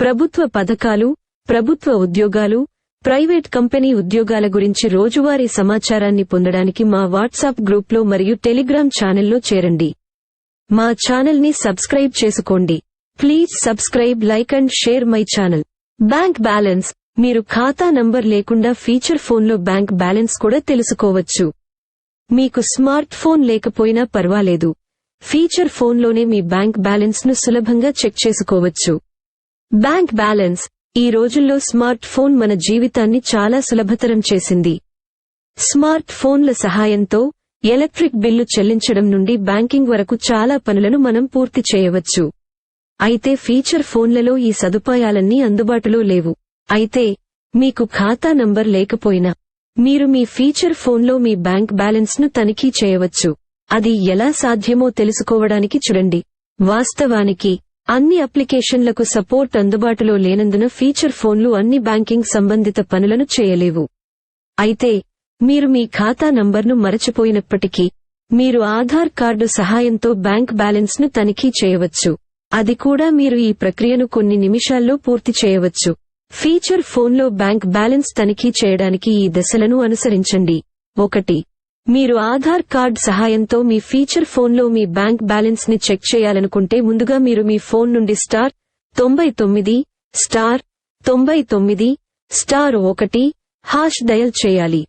ప్రభుత్వ పథకాలు ప్రభుత్వ ఉద్యోగాలు ప్రైవేట్ కంపెనీ ఉద్యోగాల గురించి రోజువారీ సమాచారాన్ని పొందడానికి మా వాట్సాప్ గ్రూప్లో మరియు టెలిగ్రామ్ ఛానల్లో చేరండి. మా ఛానల్ని సబ్స్క్రైబ్ చేసుకోండి. Please subscribe like and share my channel. Bank balance. మీరు ఖాతా నంబర్ లేకుండా ఫీచర్ ఫోన్లో బ్యాంక్ బ్యాలెన్స్ కూడా తెలుసుకోవచ్చు. మీకు స్మార్ట్ ఫోన్ లేకపోయినా పర్వాలేదు. ఫీచర్ ఫోన్లోనే మీ బ్యాంక్ బ్యాలెన్స్ను సులభంగా చెక్ చేసుకోవచ్చు. బ్యాంక్ బ్యాలెన్స్ ఈ రోజుల్లో స్మార్ట్ ఫోన్ మన జీవితాన్ని చాలా సులభతరం చేసింది. స్మార్ట్ ఫోన్ల సహాయంతో ఎలక్ట్రిక్ బిల్లు చెల్లించడం నుండి బ్యాంకింగ్ వరకు చాలా పనులను మనం పూర్తి చేయవచ్చు. అయితే ఫీచర్ ఫోన్లలో ఈ సదుపాయాలన్నీ అందుబాటులో లేవు. అయితే మీకు ఖాతా నంబర్ లేకపోయినా మీరు మీ ఫీచర్ ఫోన్లో మీ బ్యాంక్ బ్యాలెన్స్ను తనిఖీ చేయవచ్చు. అది ఎలా సాధ్యమో తెలుసుకోవడానికి చూడండి. వాస్తవానికి అన్ని అప్లికేషన్లకు సపోర్ట్ అందుబాటులో లేనందున ఫీచర్ ఫోన్లు అన్ని బ్యాంకింగ్ సంబంధిత పనులను చేయలేవు. అయితే మీరు మీ ఖాతా నంబర్ను మరచిపోయినప్పటికీ మీరు ఆధార్ కార్డు సహాయంతో బ్యాంక్ బ్యాలెన్స్ను తనిఖీ చేయవచ్చు. అది కూడా మీరు ఈ ప్రక్రియను కొన్ని నిమిషాల్లో పూర్తి చేయవచ్చు. ఫీచర్ ఫోన్లో బ్యాంక్ బ్యాలెన్స్ తనిఖీ చేయడానికి ఈ దశలను అనుసరించండి. ఒకటి మీరు ఆధార్ కార్డ్ సహాయంతో మీ ఫీచర్ ఫోన్లో మీ బ్యాంక్ బ్యాలెన్స్ని చెక్ చేయాలనుకుంటే ముందుగా మీరు మీ ఫోన్ నుండి స్టార్ తొంభై తొమ్మిది స్టార్ తొంభై తొమ్మిది స్టార్ ఒకటి హాష్ డయల్ చేయాలి.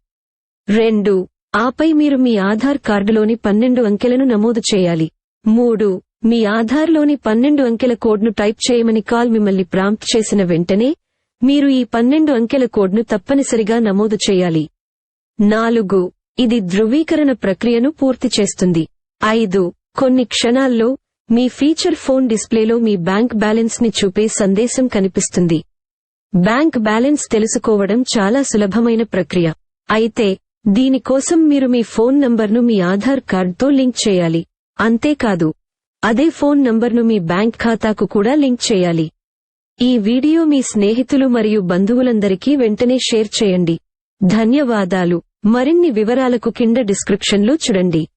రెండు ఆపై మీరు మీ ఆధార్ కార్డులోని పన్నెండు అంకెలను నమోదు చేయాలి. మూడు మీ ఆధార్లోని పన్నెండు అంకెల కోడ్ను టైప్ చేయమని కాల్ మిమ్మల్ని ప్రాంప్ట్ చేసిన వెంటనే మీరు ఈ పన్నెండు అంకెల కోడ్ను తప్పనిసరిగా నమోదు చేయాలి. నాలుగు ఇది ధృవీకరణ ప్రక్రియను పూర్తి చేస్తుంది. ఐదు. కొన్ని క్షణాల్లో మీ ఫీచర్ ఫోన్ డిస్ప్లేలో మీ బ్యాంక్ బ్యాలెన్స్ని చూపే సందేశం కనిపిస్తుంది. బ్యాంక్ బ్యాలెన్స్ తెలుసుకోవడం చాలా సులభమైన ప్రక్రియ. అయితే దీనికోసం మీరు మీ ఫోన్ నంబర్ను మీ ఆధార్ కార్డ్తో లింక్ చేయాలి. అంతేకాదు అదే ఫోన్ నంబర్ను మీ బ్యాంక్ ఖాతాకు కూడా లింక్ చేయాలి. ఈ వీడియో మీ స్నేహితులు మరియు బంధువులందరికీ వెంటనే షేర్ చేయండి. ధన్యవాదాలు. మరిన్ని వివరాలకు కింద డిస్క్రిప్షన్లో చూడండి.